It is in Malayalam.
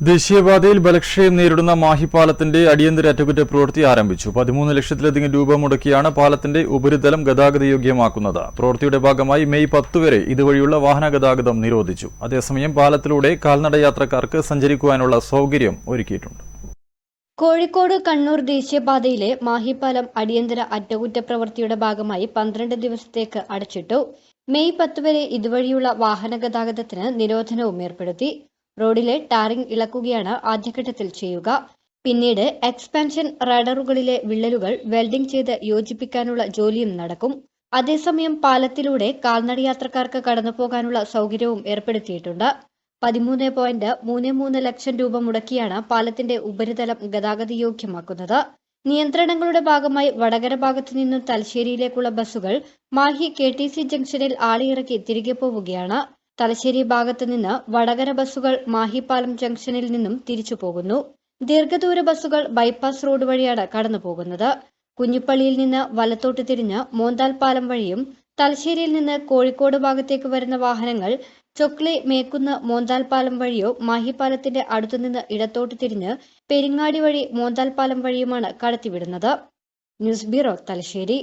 ദേശീയപാതയിൽ ബലക്ഷയം നേരിടുന്ന മാഹി പാലത്തിന്റെ അടിയന്തര അറ്റകുറ്റപ്രവൃത്തി ആരംഭിച്ചു. പതിമൂന്ന് ലക്ഷത്തിലധികം രൂപ മുടക്കിയാണ് പാലത്തിന്റെ ഉപരിതലം ഗതാഗതയോഗ്യമാക്കുന്നത് പ്രവൃത്തിയുടെ ഭാഗമായി മെയ് പത്ത് വരെ ഇതുവഴിയുള്ള വാഹന ഗതാഗതം നിരോധിച്ചു. അതേസമയം പാലത്തിലൂടെ കാൽനട യാത്രക്കാർക്ക് സഞ്ചരിക്കുവാനുള്ള സൗകര്യം ഒരുക്കിയിട്ടുണ്ട്. കോഴിക്കോട് കണ്ണൂർ ദേശീയപാതയിലെ മാഹിപ്പാലം അടിയന്തര അറ്റകുറ്റപ്രവൃത്തിയുടെ ഭാഗമായി പന്ത്രണ്ട് ദിവസത്തേക്ക് അടച്ചിട്ടു. മെയ് പത്ത് വരെ ഇതുവഴിയുള്ള വാഹന ഗതാഗതത്തിന് നിരോധനവും ഏർപ്പെടുത്തി. റോഡിലെ ടാറിംഗ് ഇളക്കുകയാണ് ആദ്യഘട്ടത്തിൽ ചെയ്യുക. പിന്നീട് എക്സ്പാൻഷൻ റഡറുകളിലെ വിള്ളലുകൾ വെൽഡിംഗ് ചെയ്ത് യോജിപ്പിക്കാനുള്ള ജോലിയും നടക്കും. അതേസമയം പാലത്തിലൂടെ കാൽനടയാത്രക്കാർക്ക് കടന്നുപോകാനുള്ള സൗകര്യവും ഏർപ്പെടുത്തിയിട്ടുണ്ട്. പതിമൂന്ന് പോയിന്റ് മൂന്ന് മൂന്ന് ലക്ഷം രൂപ മുടക്കിയാണ് പാലത്തിന്റെ ഉപരിതലം ഗതാഗത യോഗ്യമാക്കുന്നത്. നിയന്ത്രണങ്ങളുടെ ഭാഗമായി വടകര ഭാഗത്തു നിന്നും തലശ്ശേരിയിലേക്കുള്ള ബസ്സുകൾ മാഹി കെ ടി സി ജംഗ്ഷനിൽ ആളിയിറക്കി തിരികെ പോവുകയാണ്. തലശ്ശേരി ഭാഗത്ത് നിന്ന് വടകര ബസ്സുകൾ മാഹിപ്പാലം ജംഗ്ഷനിൽ നിന്നും തിരിച്ചു പോകുന്നു ദീർഘദൂര ബസ്സുകൾ ബൈപ്പാസ് റോഡ് വഴിയാണ് കടന്നുപോകുന്നത്. കുഞ്ഞിപ്പള്ളിയിൽ നിന്ന് വലത്തോട്ട് തിരിഞ്ഞ് മോന്താൽ പാലം വഴിയും തലശ്ശേരിയിൽ നിന്ന് കോഴിക്കോട് ഭാഗത്തേക്ക് വരുന്ന വാഹനങ്ങൾ ചൊക്ലി മേക്കുന്ന് മോന്താൽ പാലം വഴിയോ മാഹിപ്പാലത്തിന്റെ അടുത്തുനിന്ന് ഇടത്തോട്ട് തിരിഞ്ഞ് പെരിങ്ങാടി വഴി മോന്താൽ പാലം വഴിയുമാണ് കടത്തിവിടുന്നത്. News bureau Thalassery.